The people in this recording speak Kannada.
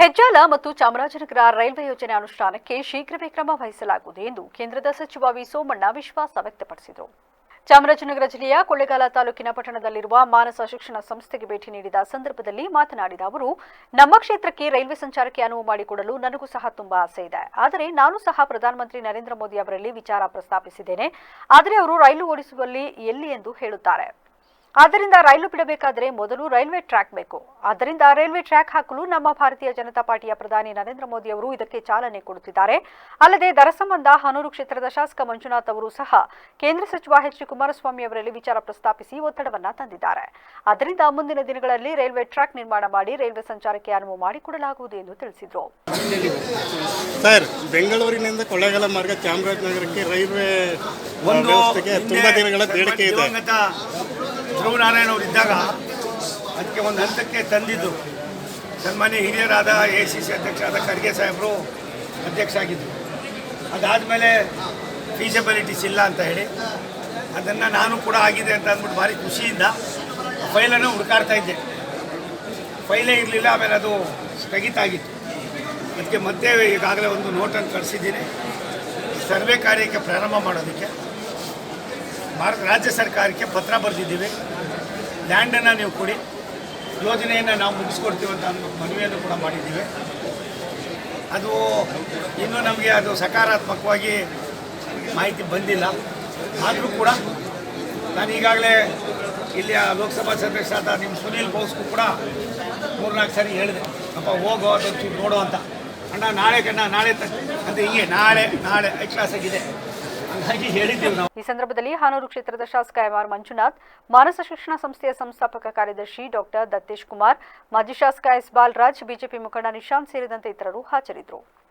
ಹೆಜ್ಜಾಲ ಮತ್ತು ಚಾಮರಾಜನಗರ ರೈಲ್ವೆ ಯೋಜನೆ ಅನುಷ್ಠಾನಕ್ಕೆ ಶೀಘ್ರವೇ ಕ್ರಮ ವಹಿಸಲಾಗುವುದು ಎಂದು ಕೇಂದ್ರದ ಸಚಿವ ವಿ ಸೋಮಣ್ಣ ವಿಶ್ವಾಸ ವ್ಯಕ್ತಪಡಿಸಿದರು. ಚಾಮರಾಜನಗರ ಜಿಲ್ಲೆಯ ಕೊಳ್ಳೇಗಾಲ ತಾಲೂಕಿನ ಪಟ್ಟಣದಲ್ಲಿರುವ ಮಾನಸ ಶಿಕ್ಷಣ ಸಂಸ್ಥೆಗೆ ಭೇಟಿ ನೀಡಿದ ಸಂದರ್ಭದಲ್ಲಿ ಮಾತನಾಡಿದ ಅವರು, ನಮ್ಮ ಕ್ಷೇತ್ರಕ್ಕೆ ರೈಲ್ವೆ ಸಂಚಾರಕ್ಕೆ ಅನುವು ಮಾಡಿಕೊಡಲು ನನಗೂ ಸಹ ತುಂಬಾ ಆಸೆ ಇದೆ. ಆದರೆ ನಾನು ಸಹ ಪ್ರಧಾನಮಂತ್ರಿ ನರೇಂದ್ರ ಮೋದಿ ಅವರಲ್ಲಿ ವಿಚಾರ ಪ್ರಸ್ತಾಪಿಸಿದ್ದೇನೆ. ಆದರೆ ಅವರು ರೈಲು ಓಡಿಸುವಲ್ಲಿ ಎಲ್ಲಿ ಎಂದು ಹೇಳುತ್ತಾರೆ. ಆದ್ದರಿಂದ ರೈಲು ಬಿಡಬೇಕಾದರೆ ಮೊದಲು ರೈಲ್ವೆ ಟ್ರ್ಯಾಕ್ ಬೇಕು. ಆದ್ದರಿಂದ ರೈಲ್ವೆ ಟ್ರ್ಯಾಕ್ ಹಾಕಲು ನಮ್ಮ ಭಾರತೀಯ ಜನತಾ ಪಾರ್ಟಿಯ ಪ್ರಧಾನಿ ನರೇಂದ್ರ ಮೋದಿ ಅವರು ಇದಕ್ಕೆ ಚಾಲನೆ ಕೊಡುತ್ತಿದ್ದಾರೆ. ಅಲ್ಲದೆ ದರ ಸಂಬಂಧ ಹನೂರು ಕ್ಷೇತ್ರದ ಶಾಸಕ ಮಂಜುನಾಥ್ ಅವರು ಸಹ ಕೇಂದ್ರ ಸಚಿವ ಎಚ್ ಡಿ ಕುಮಾರಸ್ವಾಮಿ ಅವರಲ್ಲಿ ವಿಚಾರ ಪ್ರಸ್ತಾಪಿಸಿ ಒತ್ತಡವನ್ನ ತಂದಿದ್ದಾರೆ. ಆದ್ದರಿಂದ ಮುಂದಿನ ದಿನಗಳಲ್ಲಿ ರೈಲ್ವೆ ಟ್ರ್ಯಾಕ್ ನಿರ್ಮಾಣ ಮಾಡಿ ರೈಲ್ವೆ ಸಂಚಾರಕ್ಕೆ ಅನುವು ಮಾಡಿಕೊಡಲಾಗುವುದು ಎಂದು ತಿಳಿಸಿದರು. ಸರ್ ಬೆಂಗಳೂರಿನಿಂದ ಕೊಳ್ಳೇಗಾಲ ಮಾರ್ಗ ಚಾಮರಾಜನಗರಕ್ಕೆ ರೈಲ್ವೆ ಒಂದು ವ್ಯವಸ್ಥೆಗೆ ತುಂಬಾ ದಿನಗಳ ಬೇಡಿಕೆ ಇದೆ. ಧ್ರುವನಾರಾಯಣ ಅವರು ಇದ್ದಾಗ ಅದಕ್ಕೆ ಒಂದು ಹಂತಕ್ಕೆ ತಂದಿದ್ದು. ಸನ್ಮಾನ್ಯ ಹಿರಿಯರಾದ ಎ ಸಿ ಸಿ ಅಧ್ಯಕ್ಷರಾದ ಖರ್ಗೆ ಸಾಹೇಬರು ಅಧ್ಯಕ್ಷ ಆಗಿದ್ದರು ಅದಾದಮೇಲೆ ಫೀಸಬಿಲಿಟೀಸ್ ಇಲ್ಲ ಅಂತ ಹೇಳಿ ಅದನ್ನು ನಾನು ಕೂಡ ಆಗಿದೆ ಅಂತ ಅಂದ್ಬಿಟ್ಟು ಭಾರಿ ಖುಷಿಯಿಂದ ಫೈಲನ್ನು ಹುಡುಕಾಡ್ತಾ ಇದ್ದೆ. ಫೈಲೇ ಇರಲಿಲ್ಲ, ಆಮೇಲೆ ಅದು ಸ್ಥಗಿತ ಆಗಿತ್ತು. ಅದಕ್ಕೆ ಮತ್ತೆ ಈಗಾಗಲೇ ಒಂದು ನೋಟನ್ನು ಕಳಿಸಿದ್ದೀನಿ. ಸರ್ವೆ ಕಾರ್ಯಕ್ಕೆ ಪ್ರಾರಂಭ ಮಾಡೋದಕ್ಕೆ. ಭಾರತ ರಾಜ್ಯ ಸರ್ಕಾರಕ್ಕೆ ಪತ್ರ ಬರೆದಿದ್ದೀವಿ. ಲ್ಯಾಂಡನ್ನು ನೀವು ಕೊಡಿ. ಯೋಜನೆಯನ್ನು ನಾವು ಮುಗಿಸ್ಕೊಡ್ತೀವಿ ಅಂತ ಅಂದು ಮನವಿಯನ್ನು ಕೂಡ ಮಾಡಿದ್ದೀವಿ. ಅದು ಇನ್ನೂ ನಮಗೆ ಅದು ಸಕಾರಾತ್ಮಕವಾಗಿ ಮಾಹಿತಿ ಬಂದಿಲ್ಲ. ಆದರೂ ಕೂಡ ನಾನು ಈಗಾಗಲೇ ಇಲ್ಲಿಯ ಲೋಕಸಭಾ ಸದಸ್ಯರಾದ ನಿಮ್ಮ ಸುನೀಲ್ ಬೋಸ್ಗೂ ಕೂಡ ಮೂರ್ನಾಲ್ಕು ಸಾರಿ ಹೇಳಿದೆ. ಅಪ್ಪ, ಹೋಗೋ ಅದೊಂಚೂರು ನೋಡೋ ಅಂತ. ಅಣ್ಣ, ನಾಳೆ ಕಣ್ಣ, ನಾಳೆ ತ ಅಂತ ಹಿಂಗೆ ನಾಳೆ ನಾಳೆ ಐ ಕ್ಲಾಸ್ ಆಗಿದೆ ಹಂಗಾಗಿ ಹೇಳಿದ್ದೀವಿ ನಾವು ಈ ಸಂದರ್ಭದಲ್ಲಿ ಹಾನೂರು ಕ್ಷೇತ್ರದ ಶಾಸಕ ಎಂಆರ್ ಮಂಜುನಾಥ್, ಮಾನಸ ಶಿಕ್ಷಣ ಸಂಸ್ಥೆಯ ಸಂಸ್ಥಾಪಕ ಕಾರ್ಯದರ್ಶಿ ಡಾಕ್ಟರ್ ದತ್ತೇಶ್ ಕುಮಾರ್, ಮಾಜಿ ಶಾಸಕ ಎಸ್ ಬಾಲರಾಜ್, ಬಿಜೆಪಿ ಮುಖಂಡ ನಿಶಾಂತ್ ಸೇರಿದಂತೆ ಇತರರು ಹಾಜರಿದ್ದರು.